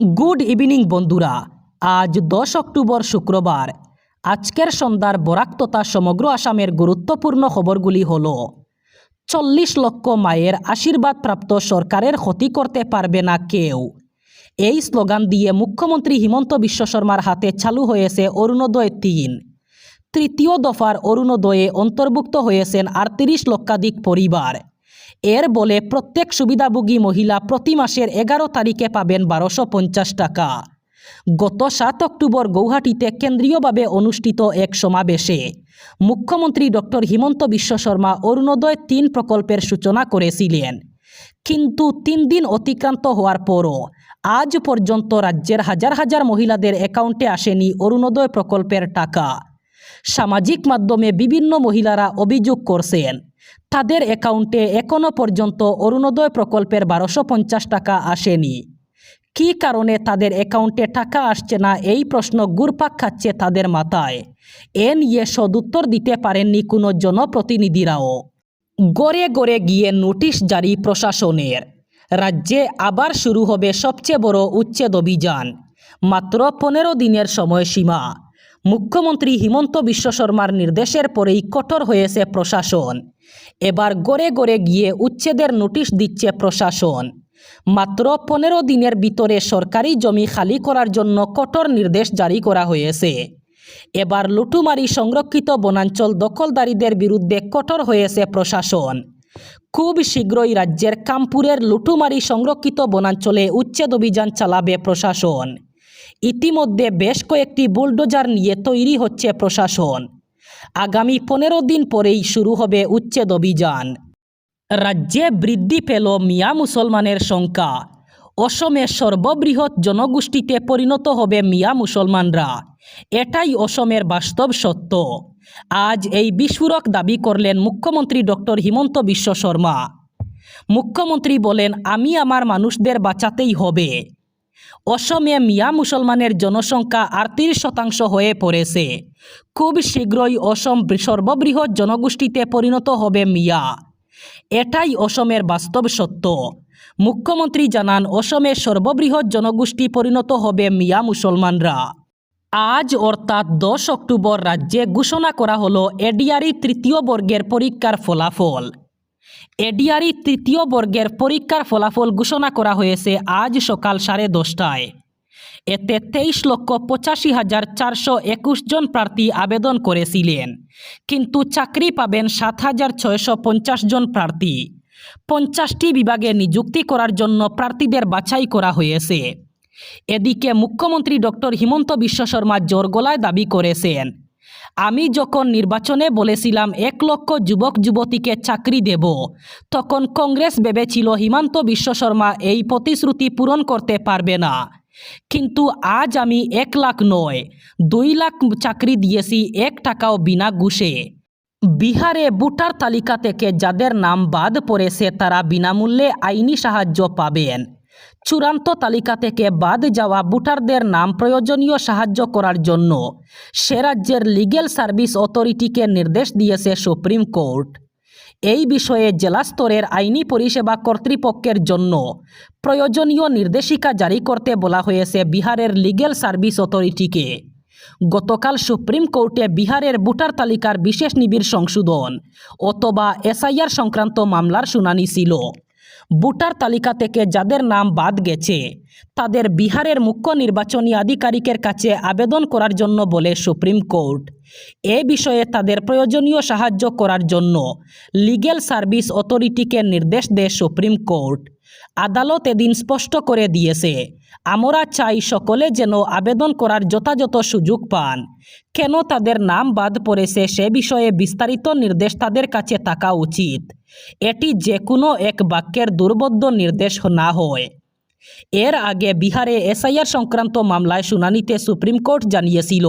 Good evening বন্ধুরা। আজ দশ অক্টোবর শুক্রবার। আজকের সন্ধ্যার বরাক তথা সমগ্র আসামের গুরুত্বপূর্ণ খবরগুলি হল, চল্লিশ লক্ষ মায়ের আশীর্বাদ প্রাপ্ত সরকারের ক্ষতি করতে পারবে না কেউ। এই স্লোগান দিয়ে মুখ্যমন্ত্রী হিমন্ত বিশ্ব শর্মার হাতে চালু হয়েছে অরুণোদয় তিন। তৃতীয় দফার অরুণোদয়ে অন্তর্ভুক্ত হয়েছেন আটত্রিশ লক্ষাধিক পরিবার। এর বলে প্রত্যেক সুবিধাভোগী মহিলা প্রতি মাসের এগারো তারিখে পাবেন বারোশো পঞ্চাশ টাকা। গত সাত অক্টোবর গৌহাটিতে কেন্দ্রীয়ভাবে অনুষ্ঠিত এক সমাবেশে মুখ্যমন্ত্রী ডক্টর হিমন্ত বিশ্ব শর্মা অরুণোদয় তিন প্রকল্পের সূচনা করেছিলেন। কিন্তু তিন দিন অতিক্রান্ত হওয়ার পরও আজ পর্যন্ত রাজ্যের হাজার হাজার মহিলাদের অ্যাকাউন্টে আসেনি অরুণোদয় প্রকল্পের টাকা। সামাজিক মাধ্যমে বিভিন্ন মহিলারা অভিযোগ করছেন। তাদের অ্যাকাউন্টে এখনও পর্যন্ত অরুণোদয় প্রকল্পের বারোশো পঞ্চাশ টাকা আসেনি। কী কারণে তাদের অ্যাকাউন্টে টাকা আসছে না এই প্রশ্ন গুরপাক খাচ্ছে তাদের মাথায়। এ নিয়ে সদুত্তর দিতে পারেননি কোনো জনপ্রতিনিধিরাও। গড়ে গড়ে গিয়ে নোটিশ জারি প্রশাসনের। রাজ্যে আবার শুরু হবে সবচেয়ে বড় উচ্ছেদ অভিযান। মাত্র পনেরো দিনের সময়সীমা। মুখ্যমন্ত্রী হিমন্ত বিশ্ব শর্মার নির্দেশের পরেই কঠোর হয়েছে প্রশাসন। এবার গড়ে গড়ে গিয়ে উচ্ছেদের নোটিশ দিচ্ছে প্রশাসন। মাত্র পনেরো দিনের ভিতরে সরকারি জমি খালি করার জন্য কঠোর নির্দেশ জারি করা হয়েছে। এবার লুটুমারি সংরক্ষিত বনাঞ্চল দখলদারীদের বিরুদ্ধে কঠোর হয়েছে প্রশাসন। খুব শীঘ্রই রাজ্যের কামপুরের লুটুমারি সংরক্ষিত বনাঞ্চলে উচ্ছেদ অভিযান চালাবে প্রশাসন। ইতিমধ্যে বেশ কয়েকটি বুলডোজার নিয়ে তৈরি হচ্ছে প্রশাসন। আগামী পনেরো দিন পরেই শুরু হবে উচ্ছেদ অভিযান। রাজ্যে বৃদ্ধি পেল মিয়া মুসলমানের সংখ্যা। অসমে সর্ববৃহৎ জনগোষ্ঠীতে পরিণত হবে মিয়া মুসলমানরা। এটাই অসমের বাস্তব সত্য। আজ এই বিস্ফোরক দাবি করলেন মুখ্যমন্ত্রী ডক্টর হিমন্ত বিশ্ব শর্মা। মুখ্যমন্ত্রী বলেন, আমি আমার মানুষদের বাঁচাতেই হবে। অসমে মিয়া মুসলমানের জনসংখ্যা আটত্রিশ শতাংশ হয়ে পড়েছে। খুব শীঘ্রই অসম সর্ববৃহৎ জনগোষ্ঠীতে পরিণত হবে মিয়া। এটাই অসমের বাস্তব সত্য। মুখ্যমন্ত্রী জানান অসমের সর্ববৃহৎ জনগোষ্ঠী পরিণত হবে মিয়া মুসলমানরা। আজ অর্থাৎ দশ অক্টোবর রাজ্যে ঘোষণা করা হলো, এডিআরই তৃতীয় বর্গের পরীক্ষার ফলাফল। এডিআরই তৃতীয় বর্গের পরীক্ষার ফলাফল ঘোষণা করা হয়েছে আজ সকাল সাড়ে দশটায়। এতে তেইশ লক্ষ পঁচাশি হাজার চারশো একুশ জন প্রার্থী আবেদন করেছিলেন, কিন্তু চাকরি পাবেন সাত হাজার ছয়শো পঞ্চাশ জন প্রার্থী। পঞ্চাশটি বিভাগে নিযুক্তি করার জন্য প্রার্থীদের বাছাই করা হয়েছে। এদিকে মুখ্যমন্ত্রী ডক্টর হিমন্ত বিশ্ব শর্মা জোর গলায় দাবি করেছেন আমি যখন নির্বাচনে বলেছিলাম এক লক্ষ যুবক যুবতীকে চাকরি দেব, তখন কংগ্রেস ভেবেছিল হিমন্ত বিশ্ব শর্মা এই প্রতিশ্রুতি পূরণ করতে পারবে না। কিন্তু আজ আমি এক লাখ নয়, দুই লাখ চাকরি দিয়েছি, এক টাকাও বিনা ঘুষে। বিহারে ভোটার তালিকা থেকে যাদের নাম বাদ পড়েছে তারা বিনামূল্যে আইনি সাহায্য পাবেন। চূড়ান্ত তালিকা থেকে বাদ যাওয়া ভোটারদের নাম প্রয়োজনীয় সাহায্য করার জন্য সে রাজ্যের লিগেল সার্ভিস অথরিটিকে নির্দেশ দিয়েছে সুপ্রিম কোর্ট। এই বিষয়ে জেলা স্তরের আইনি পরিষেবা কর্তৃপক্ষের জন্য প্রয়োজনীয় নির্দেশিকা জারি করতে বলা হয়েছে বিহারের লিগেল সার্ভিস অথরিটিকে। গতকাল সুপ্রিম কোর্টে বিহারের ভোটার তালিকার বিশেষ নিবিড় সংশোধন অথবা এসআইআর সংক্রান্ত মামলার শুনানি ছিল। ভোটার তালিকা থেকে যাদের নাম বাদ গেছে, তাদের বিহারের মুখ্য নির্বাচনী আধিকারিকের কাছে আবেদন করার জন্য বলে সুপ্রিম কোর্ট। এ বিষয়ে তাদের প্রয়োজনীয় সাহায্য করার জন্য লিগেল সার্ভিস অথরিটিকে নির্দেশ দেয় সুপ্রিম কোর্ট। আদালত এদিন স্পষ্ট করে দিয়েছে, আমরা চাই সকলে যেন আবেদন করার যথাযথ সুযোগ পান। কেন তাদের নাম বাদ পড়েছে সে বিষয়ে বিস্তারিত নির্দেশ তাদের কাছে থাকা উচিত। এটি যে কোনো এক বাক্যের দুর্বোধ্য নির্দেশ না হয়। এর আগে বিহারে এসআইআর সংক্রান্ত মামলায় শুনানিতে সুপ্রিম কোর্ট জানিয়েছিল,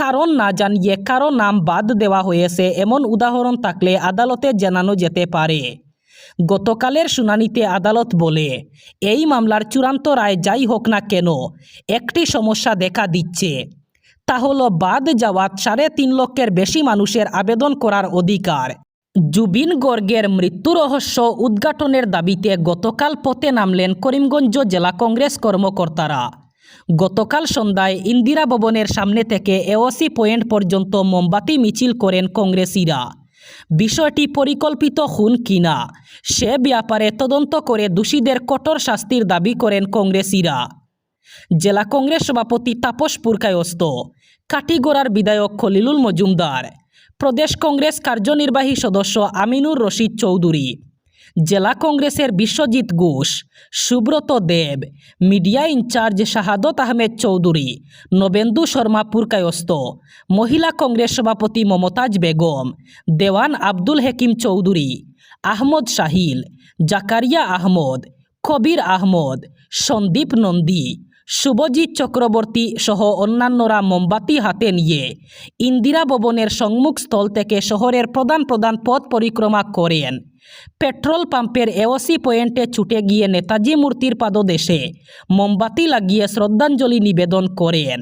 কারণ না জানিয়ে কারও নাম বাদ দেওয়া হয়েছে এমন উদাহরণ থাকলে আদালতে জানানো যেতে পারে। গতকালের শুনানিতে আদালত বলে, এই মামলার চূড়ান্ত রায় যাই হোক না কেন, একটি সমস্যা দেখা দিচ্ছে। তা হল বাদ যাওয়া সাড়ে তিন লক্ষের বেশি মানুষের আবেদন করার অধিকার। জুবিন গর্গের মৃত্যু রহস্য উদ্ঘাটনের দাবিতে গতকাল পথে নামলেন করিমগঞ্জ জেলা কংগ্রেস কর্মকর্তারা। গতকাল সন্ধ্যায় ইন্দিরা ভবনের সামনে থেকে এওসি পয়েন্ট পর্যন্ত মোমবাতি মিছিল করেন কংগ্রেসিরা। বিষয়টি পরিকল্পিত খুন কিনা সে ব্যাপারে তদন্ত করে দোষীদের কঠোর শাস্তির দাবি করেন কংগ্রেসিরা। জেলা কংগ্রেস সভাপতি তাপস পুরকায়স্ত কাটিগড়ার বিধায়ক খলিলুল মজুমদার, প্রদেশ কংগ্রেস কার্যনির্বাহী সদস্য আমিনুর রশিদ চৌধুরী। জেলা কংগ্রেসের Biswajit Ghosh, Subrata Deb, media in charge Shahadat Ahmed Chowdhury, Nabendu Sharma Purkayastha মহিলা কংগ্রেস সভাপতি মমতাজ বেগম, দেওয়ান আব্দুল হেকিম চৌধুরী, আহমদ শাহিল, জাকারিয়া আহমদ, কবির আহমদ, সন্দীপ নন্দী শুভজিৎ চক্রবর্তী সহ অন্যান্যরা মোমবাতি হাতে নিয়ে ইন্দিরা ভবনের সম্মুখস্থল থেকে শহরের প্রধান প্রধান পথ পরিক্রমা করেন। পেট্রোল পাম্পের এওসি পয়েন্টে ছুটে গিয়ে নেতাজি মূর্তির পাদদেশে মোমবাতি লাগিয়ে শ্রদ্ধাঞ্জলি নিবেদন করেন।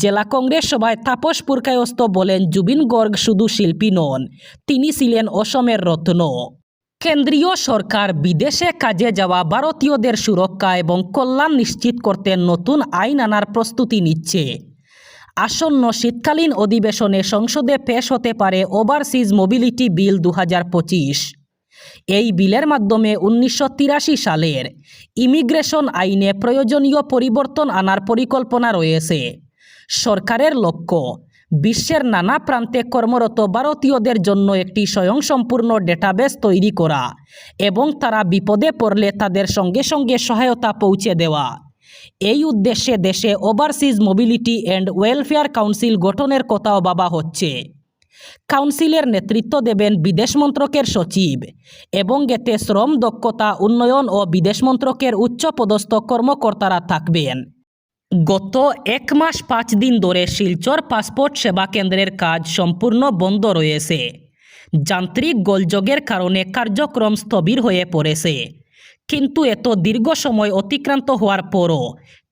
জেলা কংগ্রেস সভায় তাপস পুরকায়স্ত বলেন, জুবিন গর্গ শুধু শিল্পী নন, তিনি ছিলেন অসমের রত্ন। কেন্দ্রীয় সরকার বিদেশে কাজে যাওয়া ভারতীয়দের সুরক্ষা এবং কল্যাণ নিশ্চিত করতে নতুন আইন আনার প্রস্তুতি নিচ্ছে। আসন্ন শীতকালীন অধিবেশনে সংসদে পেশ হতে পারে ওভারসিজ মোবিলিটি বিল দু হাজার পঁচিশ। এই বিলের মাধ্যমে উনিশশো তিরাশি সালের ইমিগ্রেশন আইনে প্রয়োজনীয় পরিবর্তন আনার পরিকল্পনা রয়েছে। সরকারের লক্ষ্য বিশ্বের নানা প্রান্তে কর্মরত ভারতীয়দের জন্য একটি স্বয়ংসম্পূর্ণ ডেটাবেস তৈরি করা এবং তারা বিপদে পড়লে তাদের সঙ্গে সঙ্গে সহায়তা পৌঁছে দেওয়া। এই উদ্দেশ্যে দেশে overseas mobility and welfare council গঠনের কথাও ভাবা হচ্ছে। কাউন্সিলের নেতৃত্ব দেবেন বিদেশ মন্ত্রকের সচিব এবং এতে শ্রম, দক্ষতা, উন্নয়ন ও বিদেশ মন্ত্রকের উচ্চপদস্থ কর্মকর্তারা থাকবেন। গত এক মাস পাঁচ দিন ধরে শিলচর পাসপোর্ট সেবা কেন্দ্রের কাজ সম্পূর্ণ বন্ধ রয়েছে। যান্ত্রিক গোলযোগের কারণে কার্যক্রম স্থবির হয়ে পড়েছে। কিন্তু এত দীর্ঘ সময় অতিক্রান্ত হওয়ার পরও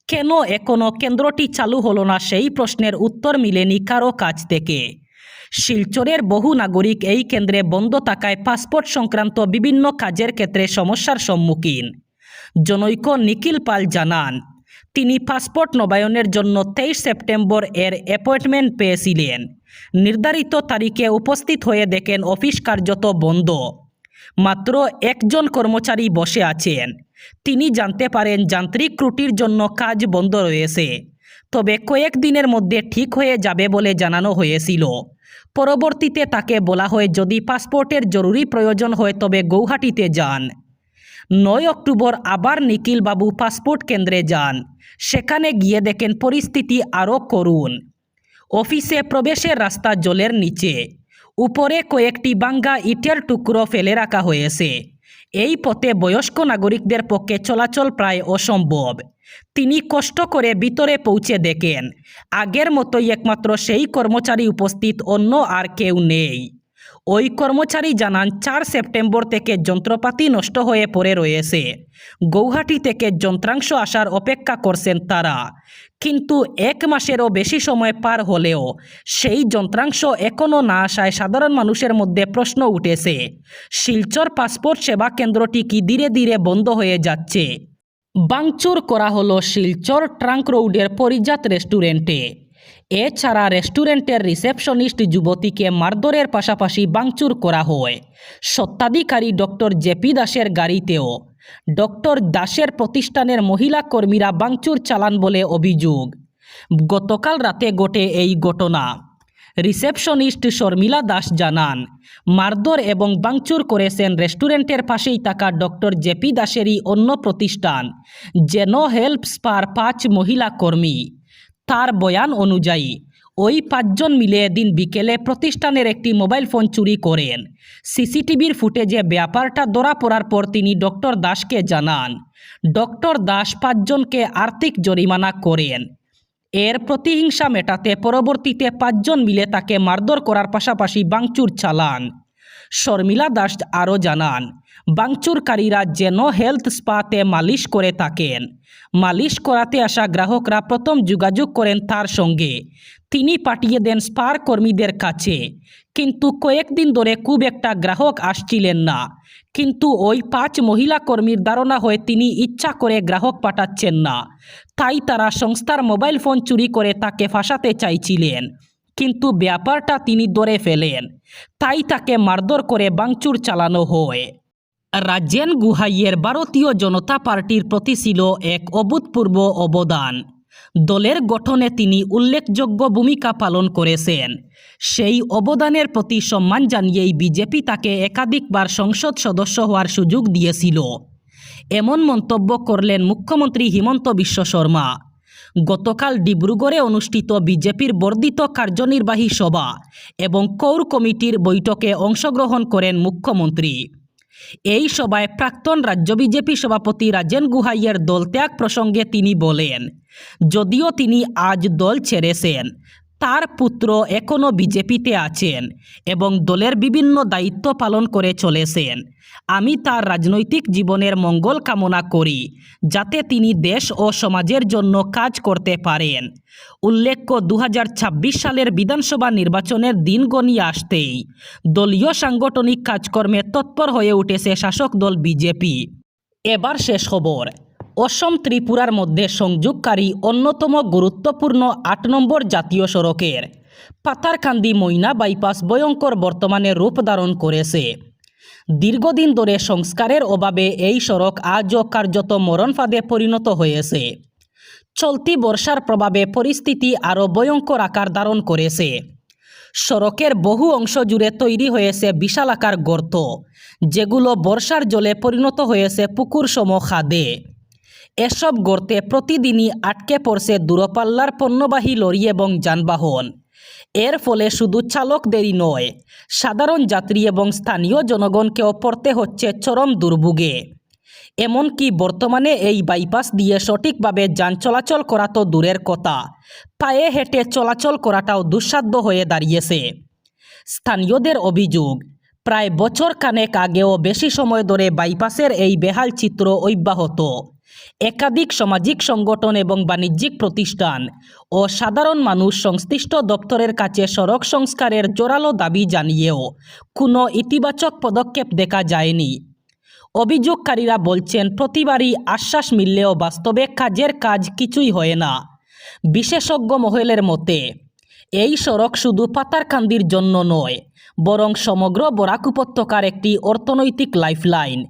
কেন এখনও কেন্দ্রটি চালু হলো না সেই প্রশ্নের উত্তর মিলেনি কারও কাছ থেকে। শিলচরের বহু নাগরিক এই কেন্দ্রে বন্ধ থাকায় পাসপোর্ট সংক্রান্ত বিভিন্ন কাজের ক্ষেত্রে সমস্যার সম্মুখীন। জনৈক নিখিল পাল জানান তিনি পাসপোর্ট নবায়নের জন্য তেইশ সেপ্টেম্বর এর অ্যাপয়েন্টমেন্ট পেয়েছিলেন। নির্ধারিত তারিখে উপস্থিত হয়ে দেখেন অফিস কার্যত বন্ধ। মাত্র একজন কর্মচারী বসে আছেন। তিনি জানতে পারেন যান্ত্রিক ত্রুটির জন্য কাজ বন্ধ রয়েছে। তবে কয়েক দিনের মধ্যে ঠিক হয়ে যাবে বলে জানানো হয়েছিল। পরবর্তীতে তাকে বলা হয় যদি পাসপোর্টের জরুরি প্রয়োজন হয় তবে গৌহাটিতে যান। নয় অক্টোবর আবার নিখিলবাবু পাসপোর্ট কেন্দ্রে যান। সেখানে গিয়ে দেখেন পরিস্থিতি আরও করুন অফিসে প্রবেশের রাস্তা জলের নিচে। উপরে কয়েকটি বাঙ্গা ইটের টুকরো ফেলে রাখা হয়েছে। এই পথে বয়স্ক নাগরিকদের পক্ষে চলাচল প্রায় অসম্ভব। তিনি কষ্ট করে ভিতরে পৌঁছে দেখেন। আগের মতোই একমাত্র সেই কর্মচারী উপস্থিত, অন্য আর কেউ নেই। ওই কর্মচারী জানান, চার সেপ্টেম্বর থেকে যন্ত্রপাতি নষ্ট হয়ে পড়ে রয়েছে। গৌহাটি থেকে যন্ত্রাংশ আসার অপেক্ষা করছেন তারা। কিন্তু এক মাসেরও বেশি সময় পার হলেও সেই যন্ত্রাংশ এখনও না আসায় সাধারণ মানুষের মধ্যে প্রশ্ন উঠেছে, শিলচর পাসপোর্ট সেবা কেন্দ্রটি কি ধীরে ধীরে বন্ধ হয়ে যাচ্ছে? বাংচুর করা হলো শিলচর ট্রাঙ্ক রোডের পরিজাত রেস্টুরেন্টে। এছাড়া রেস্টুরেন্টের রিসেপশনিস্ট যুবতীকে মারধরের পাশাপাশি বাংচুর করা হয়। সত্ত্বাধিকারী ডক্টর জেপি দাসের গাড়িতেও। ডক্টর দাসের প্রতিষ্ঠানের মহিলা কর্মীরা বাংচুর চালান বলে অভিযোগ। গতকাল রাতে ঘটে এই ঘটনা। রিসেপশনিস্ট শর্মিলা দাস জানান, মারধর এবং বাংচুর করেছেন রেস্টুরেন্টের পাশেই থাকা ডক্টর জেপি দাসেরই অন্য প্রতিষ্ঠান জেনো হেল্প স্পার পাঁচ মহিলা কর্মী। তার বয়ান অনুযায়ী, ওই পাঁচজন মিলে এদিন বিকেলে প্রতিষ্ঠানের একটি মোবাইল ফোন চুরি করেন। সিসিটিভির ফুটেজে ব্যাপারটা ধরা পড়ার পর তিনি ডক্টর দাসকে জানান, ডক্টর দাস পাঁচজনকে আর্থিক জরিমানা করেন। এর প্রতিহিংসা মেটাতে পরবর্তীতে পাঁচজন মিলে তাকে মারধর করার পাশাপাশি বাংচুর চালান। শর্মিলা দাস আরও জানান, বাংচুরকারীরা যেন হেলথ স্পাতে মালিশ করে থাকেন। মালিশ করাতে আসা গ্রাহকরা প্রথম যোগাযোগ করেন তার সঙ্গে। তিনি পাঠিয়ে দেন স্পার কর্মীদের কাছে। কিন্তু কয়েকদিন ধরে খুব একটা গ্রাহক আসছিলেন না। কিন্তু ওই পাঁচ মহিলা কর্মীর ধারণা হয়ে তিনি ইচ্ছা করে গ্রাহক পাঠাচ্ছেন না। তাই তারা সংস্থার মোবাইল ফোন চুরি করে তাকে ফাঁসাতে চাইছিলেন। কিন্তু ব্যাপারটা তিনি ধরে ফেলেন। তাই তাকে মারধর করে বাংচুর চালানো হয়। রাজেন গুহাইয়ের ভারতীয় জনতা পার্টির প্রতি ছিল এক অভূতপূর্ব অবদান। দলের গঠনে তিনি উল্লেখযোগ্য ভূমিকা পালন করেছেন। সেই অবদানের প্রতি সম্মান জানিয়েই বিজেপি তাকে একাধিকবার সংসদ সদস্য হওয়ার সুযোগ দিয়েছিল। এমন মন্তব্য করলেন মুখ্যমন্ত্রী হিমন্ত বিশ্ব শর্মা। গতকাল ডিব্রুগড়ে অনুষ্ঠিত বিজেপির বর্ধিত কার্যনির্বাহী সভা এবং কৌর কমিটির বৈঠকে অংশগ্রহণ করেন মুখ্যমন্ত্রী। এই সভায় প্রাক্তন রাজ্য বিজেপি সভাপতি রাজেন গুহাইয়ের দল ত্যাগ প্রসঙ্গে তিনি বলেন, যদিও তিনি আজ দল ছেড়েছেন তার পুত্র এখনও বিজেপিতে আছেন এবং দলের বিভিন্ন দায়িত্ব পালন করে চলেছেন। আমি তার রাজনৈতিক জীবনের মঙ্গল কামনা করি, যাতে তিনি দেশ ও সমাজের জন্য কাজ করতে পারেন। উল্লেখ্য দু হাজার ছাব্বিশ সালের বিধানসভা নির্বাচনের দিন গনিয়ে আসতেই দলীয় সাংগঠনিক কাজকর্মে তৎপর হয়ে উঠেছে শাসক দল বিজেপি। এবার শেষ খবর। অসম ত্রিপুরার মধ্যে সংযোগকারী অন্যতম গুরুত্বপূর্ণ আট নম্বর জাতীয় সড়কের পাতারকান্দি ময়না বাইপাস ভয়ঙ্কর বর্তমানে রূপ ধারণ করেছে। দীর্ঘদিন ধরে সংস্কারের অভাবে এই সড়ক আজও কার্যত মরণ ফাঁদে পরিণত হয়েছে। চলতি বর্ষার প্রভাবে পরিস্থিতি আরও ভয়ঙ্কর আকার ধারণ করেছে। সড়কের বহু অংশ জুড়ে তৈরি হয়েছে বিশালাকার গর্ত, যেগুলো বর্ষার জলে পরিণত হয়েছে পুকুর সম খাদে। এসব গর্তে প্রতিদিনই আটকে পড়ছে দূরপাল্লার পণ্যবাহী লরি এবং যানবাহন। এর ফলে শুধু চালকদেরই নয়, সাধারণ যাত্রী এবং স্থানীয় জনগণকেও পড়তে হচ্ছে চরম দুর্ভোগে। এমনকি বর্তমানে এই বাইপাস দিয়ে সঠিকভাবে যান চলাচল করা তো দূরের কথা, পায়ে হেঁটে চলাচল করাটাও দুঃসাধ্য হয়ে দাঁড়িয়েছে। স্থানীয়দের অভিযোগ, প্রায় বছর কানেক আগেও বেশি সময় ধরে বাইপাসের এই বেহাল চিত্র অব্যাহত। একাধিক সামাজিক সংগঠন এবং বাণিজ্যিক প্রতিষ্ঠান ও সাধারণ মানুষ সংশ্লিষ্ট দপ্তরের কাছে সড়ক সংস্কারের জোরালো দাবি জানিয়েও কোনো ইতিবাচক পদক্ষেপ দেখা যায়নি। অভিযোগকারীরা বলছেন, প্রতিবারই আশ্বাস মিললেও বাস্তবে কাজের কাজ কিছুই হয় না। বিশেষজ্ঞ মহলের মতে এই সড়ক শুধু পাতারকান্দির জন্য নয়, বরং সমগ্র বরাক উপত্যকার একটি অর্থনৈতিক লাইফলাইন।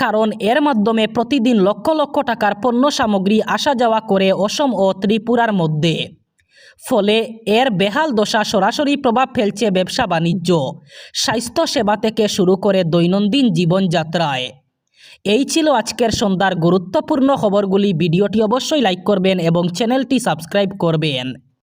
কারণ এর মাধ্যমে প্রতিদিন লক্ষ লক্ষ টাকার পণ্য সামগ্রী আসা যাওয়া করে অসম ও ত্রিপুরার মধ্যে। ফলে এর বেহাল দশা সরাসরি প্রভাব ফেলছে ব্যবসা বাণিজ্য স্বাস্থ্যসেবা থেকে শুরু করে দৈনন্দিন জীবনযাত্রায়। এই ছিল আজকের সন্ধ্যার গুরুত্বপূর্ণ খবরগুলি। ভিডিওটি অবশ্যই লাইক করবেন এবং চ্যানেলটি সাবস্ক্রাইব করবেন।